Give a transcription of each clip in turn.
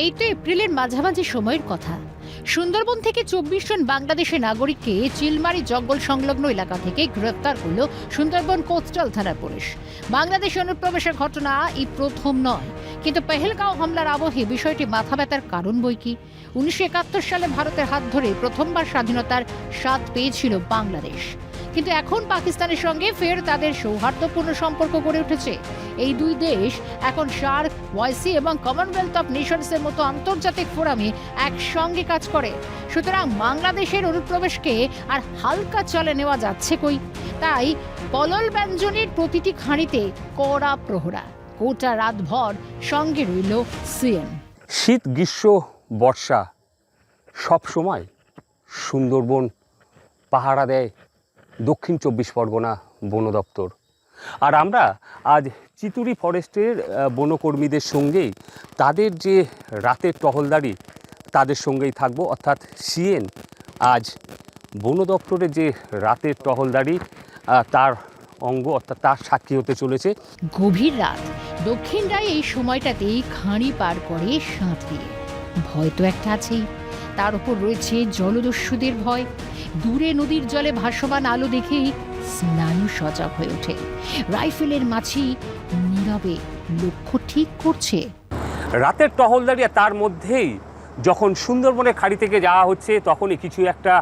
এই তো এপ্রিলের মাঝামাঝি সময়ের কথা। সুন্দরবন থেকে চব্বিশ জন বাংলাদেশের নাগরিককে চিলমারি জঙ্গল সংলগ্ন এলাকা থেকে গ্রেফতার করল সুন্দরবন কোস্টাল থানার পুলিশ। বাংলাদেশ অনুপ্রবেশের ঘটনা এই প্রথম নয়। কিন্তু পেহেলগাঁও হামলার আবহে বিষয়টি মাথা ব্যথার কারণ বই কি? উনিশশো একাত্তর সালে ভারতের হাত ধরে প্রথমবার স্বাধীনতার স্বাদ পেয়েছিল বাংলাদেশ। কিন্তু এখন পাকিস্তানের সঙ্গে ফের তাদের সৌহার্দ্যপূর্ণ সম্পর্ক গড়ে উঠেছে। এই দুই দেশ এখন সার্ক ওয়াইসি এবং কমনওয়েলথ অফ নেশনসের মতো আন্তর্জাতিক ফোরামে একসঙ্গে কাজ করে। সুতরাং বাংলাদেশের অনুপ্রবেশকে আর হালকা চলে নেওয়া যাচ্ছে কই? তাই পলল ব্যঞ্জনের প্রতিটি খাঁড়িতে কড়া প্রহরা। গোটা রাতভর সঙ্গে রইল সিএন শীত, গ্রীষ্ম, বর্ষা সব সময় সুন্দরবন পাহারা দেয়। দক্ষিণ চব্বিশ পরগনা বন দপ্তর। আর আমরা আজ চিতুরি ফরেস্টের বনকর্মীদের সঙ্গেই তাদের যে রাতের টহলদারি, তাদের সঙ্গেই থাকব। অর্থাৎ সিএন আজ বন দপ্তরের যে রাতের টহলদারি তার অঙ্গ অর্থাৎ তার সাক্ষী হতে চলেছে। গভীর রাত। দক্ষিণ রায় এই সময়টাতেই খাঁড়ি পার করে সাঁত দিয়ে ভয় তো একটা আছেই। তার উপর রয়েছে জলদস্যুদের ভয়। দূরে নদীর জলে ভাসমান আলো দেখেই স্নায়ু সজাগ হয়ে ওঠে। রাইফেলের মাছি নীরবে লক্ষ্য ঠিক করছে। রাতের টহলদারি তার মধ্যেই যখন সুন্দরবনের খাড়ি থেকে যাওয়া হচ্ছে, তখনই কিছু একটা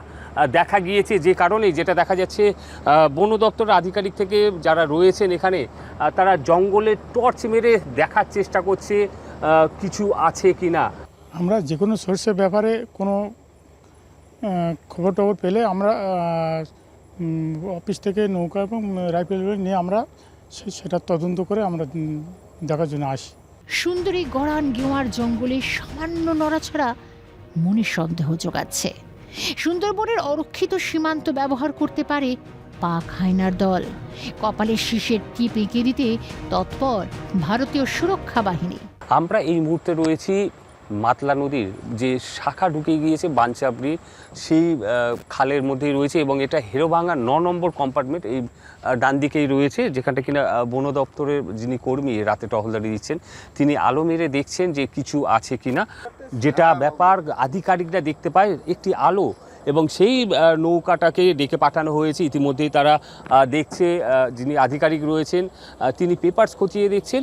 দেখা গিয়েছে যে কারণে যেটা দেখা যাচ্ছে বন দপ্তরের আধিকারিক থেকে যারা রয়েছেন এখানে তারা জঙ্গলে টর্চ মেরে দেখার চেষ্টা করছে কিছু আছে কি না আমরা যে কোনো সোর্সের ব্যাপারে কোনো খবর টবর পেলে আমরা অফিস থেকে নৌকা এবং রাইফেল নিয়ে আমরা সেটা তদন্ত করে আমরা দেখার জন্য আসি। সুন্দরী গড়ান গেওয়ার জঙ্গলে সামান্য নড়াছড়া মনে সন্দেহ যোগাচ্ছে সুন্দরবনের অরক্ষিত সীমান্ত ব্যবহার করতে পারে পাক হায়নার দল। কপালে শীষের টিপ এঁকে দিতে তৎপর ভারতীয় সুরক্ষা বাহিনী। আমরা এই মুহূর্তে রয়েছি মাতলা নদীর যে শাখা ঢুকে গিয়েছে বাঞ্চাবড়ির সেই খালের মধ্যেই রয়েছে এবং এটা হেরোভাঙা ন নম্বর কম্পার্টমেন্ট এই ডান দিকেই রয়েছে, যেখানটা কিনা বন দপ্তরের যিনি কর্মী রাতে টহলদারি দিচ্ছেন, তিনি আলো মেরে দেখছেন যে কিছু আছে কিনা। যেটা ব্যাপার, আধিকারিকরা দেখতে পায়, একটি আলো এবং সেই নৌকাটাকে ডেকে পাঠানো হয়েছে। ইতিমধ্যেই তারা দেখছে যিনি আধিকারিক রয়েছেন তিনি পেপারস খতিয়ে দেখছেন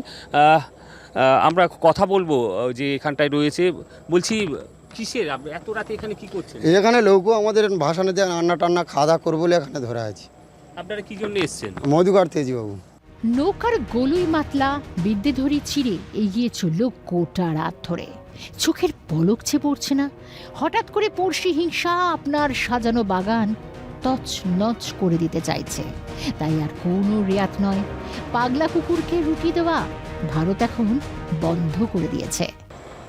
আমরা কথা বলব যে এখানটায় রয়েছে। বলছি কিসের? এত রাতে এখানে কি করছেন? এখানে লৌকো আমাদের ভাসানে দিয়ে রান্না টান্না খাওয়া দাওয়া করব বলে এখানে ধরা আছি। আপনারা কি জন্য এসছেন? মধুকার তেজি বাবু নৌকার গলুই মাতলা বিদ্যে ধরি চিরে এগিয়ে চলল গোটা রাত ধরে। চোখের পলকছে পড়ছে না হঠাৎ করে পড়শি হিংসা আপনার সাজানো বাগান তছ নচ করে দিতে চাইছে। তাই আর কোনো রেয়াত নয় পাগলা কুকুরকে রুটি দেওয়া ভারত এখন বন্ধ করে দিয়েছে।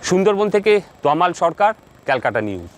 সুন্দরবন থেকে তমাল সরকার ক্যালকাটা নিউজ।